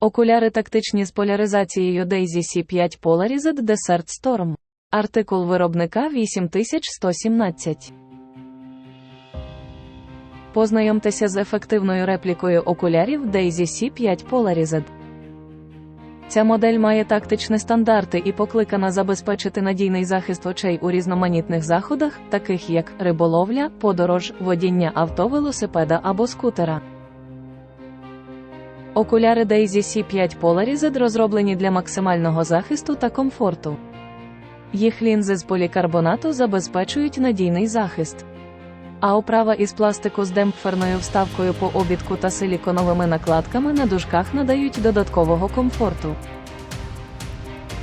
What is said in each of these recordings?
Окуляри тактичні з поляризацією Daisy C5 Polarized Desert Storm. Артикул виробника 8117. Познайомтеся з ефективною реплікою окулярів Daisy C5 Polarized. Ця модель має тактичні стандарти і покликана забезпечити надійний захист очей у різноманітних заходах, таких як риболовля, подорож, водіння авто, велосипеда або скутера. Окуляри Daisy C5 Polarized розроблені для максимального захисту та комфорту. Їх лінзи з полікарбонату забезпечують надійний захист. А оправа із пластику з демпферною вставкою по обідку та силіконовими накладками на дужках надають додаткового комфорту.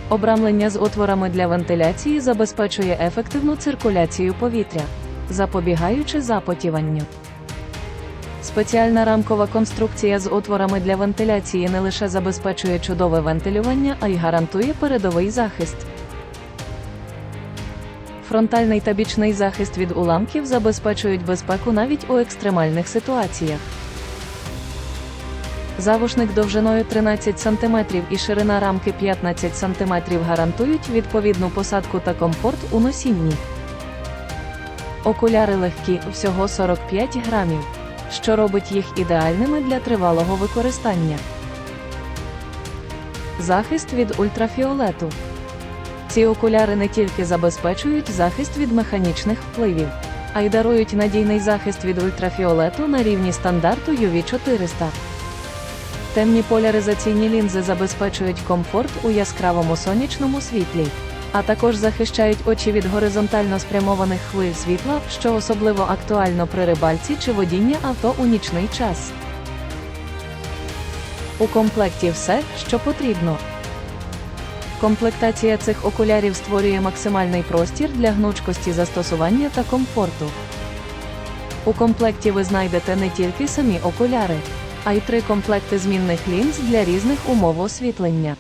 Обрамлення з отворами для вентиляції забезпечує ефективну циркуляцію повітря, запобігаючи запотіванню. Спеціальна рамкова конструкція з отворами для вентиляції не лише забезпечує чудове вентилювання, а й гарантує передовий захист. Фронтальний та бічний захист від уламків забезпечують безпеку навіть у екстремальних ситуаціях. Завушник довжиною 13 см і ширина рамки 15 см гарантують відповідну посадку та комфорт у носінні. Окуляри легкі, всього 45 грамів, що робить їх ідеальними для тривалого використання. Захист від ультрафіолету. Ці окуляри не тільки забезпечують захист від механічних впливів, а й дарують надійний захист від ультрафіолету на рівні стандарту UV400. Темні поляризаційні лінзи забезпечують комфорт у яскравому сонячному світлі, а також захищають очі від горизонтально спрямованих хвиль світла, що особливо актуально при рибальці чи водінні авто у нічний час. У комплекті все, що потрібно. Комплектація цих окулярів створює максимальний простір для гнучкості застосування та комфорту. У комплекті ви знайдете не тільки самі окуляри, а й три комплекти змінних лінз для різних умов освітлення.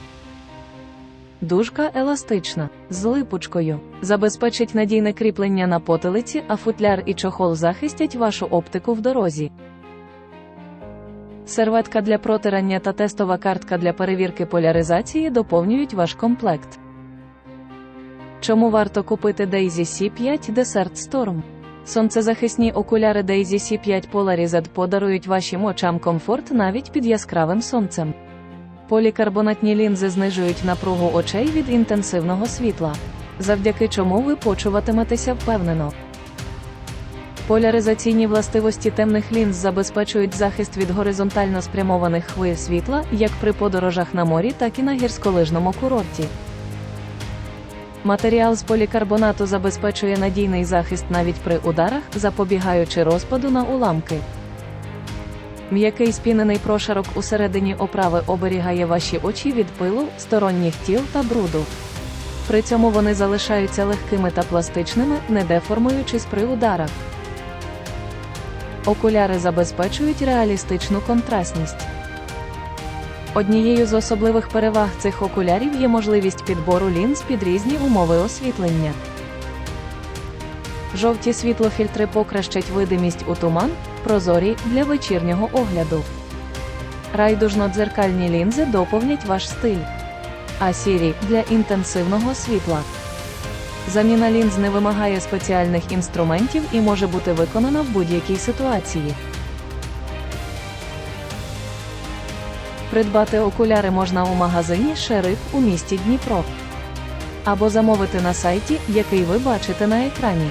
Дужка еластична з липучкою забезпечить надійне кріплення на потилиці, а футляр і чохол захистять вашу оптику в дорозі. Серветка для протирання та тестова картка для перевірки поляризації доповнюють ваш комплект. Чому варто купити Daisy C5 Desert Storm? Сонцезахисні окуляри Daisy C5 Polarized подарують вашим очам комфорт навіть під яскравим сонцем. Полікарбонатні лінзи знижують напругу очей від інтенсивного світла, завдяки чому ви почуватиметеся впевнено. Поляризаційні властивості темних лінз забезпечують захист від горизонтально спрямованих хвиль світла як при подорожах на морі, так і на гірськолижному курорті. Матеріал з полікарбонату забезпечує надійний захист навіть при ударах, запобігаючи розпаду на уламки. М'який спінений прошарок усередині оправи оберігає ваші очі від пилу, сторонніх тіл та бруду. При цьому вони залишаються легкими та пластичними, не деформуючись при ударах. Окуляри забезпечують реалістичну контрастність. Однією з особливих переваг цих окулярів є можливість підбору лінз під різні умови освітлення. Жовті світлофільтри покращать видимість у туман, прозорі для вечірнього огляду. Райдужно-дзеркальні лінзи доповнять ваш стиль, а сірі для інтенсивного світла. Заміна лінз не вимагає спеціальних інструментів і може бути виконана в будь-якій ситуації. Придбати окуляри можна у магазині Шериф у місті Дніпро або замовити на сайті, який ви бачите на екрані.